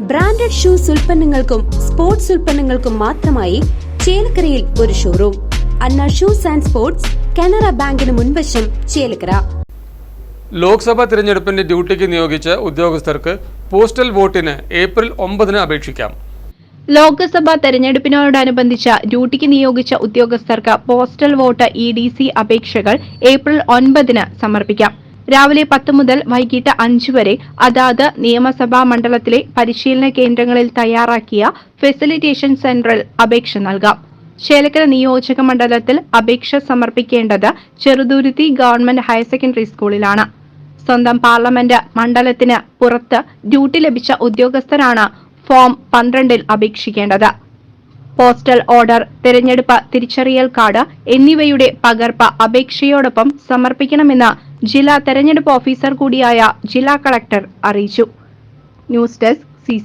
Branded shoes ഉൽപ്പന്നങ്ങൾക്കും sports ഉൽപ്പന്നങ്ങൾക്കും മാത്രമായി ചേലക്കരയിൽ ഒരു showroom Anna shoes and sports Canara ബാങ്കിന് മുൻവശം ചേലക്കര. ലോക്സഭാ തിരഞ്ഞെടുപ്പിന്റെ ഡ്യൂട്ടിക്ക് നിയോഗിച്ച ഉദ്യോഗസ്ഥർക്ക് പോസ്റ്റൽ വോട്ടിന് ഏപ്രിൽ ഒമ്പതിന് അപേക്ഷിക്കാം. ലോക്സഭാ തെരഞ്ഞെടുപ്പിനോടനുബന്ധിച്ച് ഡ്യൂട്ടിക്ക് നിയോഗിച്ച ഉദ്യോഗസ്ഥർക്ക് postal vote E D C അപേക്ഷകൾ ഏപ്രിൽ ഒൻപതിന് സമർപ്പിക്കാം. രാവിലെ പത്ത് മുതൽ വൈകിട്ട് അഞ്ച് വരെ അതാത് നിയമസഭാ മണ്ഡലത്തിലെ പരിശീലന കേന്ദ്രങ്ങളിൽ തയ്യാറാക്കിയ ഫെസിലിറ്റേഷൻ സെന്ററിൽ അപേക്ഷ നൽകാം. ചേലക്കര നിയോജക മണ്ഡലത്തിൽ അപേക്ഷ സമർപ്പിക്കേണ്ടത് ചെറുതുരുത്തി ഗവൺമെന്റ് ഹയർ സെക്കൻഡറി സ്കൂളിലാണ്. സ്വന്തം പാർലമെന്റ് മണ്ഡലത്തിന് പുറത്ത് ഡ്യൂട്ടി ലഭിച്ച ഉദ്യോഗസ്ഥരാണ് ഫോം പന്ത്രണ്ടിൽ അപേക്ഷിക്കേണ്ടത്. പോസ്റ്റൽ ഓർഡർ തിരഞ്ഞെടുപ്പ് തിരിച്ചറിയൽ കാർഡ് എന്നിവയുടെ പകർപ്പ് അപേക്ഷയോടൊപ്പം സമർപ്പിക്കണമെന്ന് ജില്ലാ തെരഞ്ഞെടുപ്പ് ഓഫീസർ കൂടിയായ ജില്ലാ കളക്ടർ അറിയിച്ചു. News desk C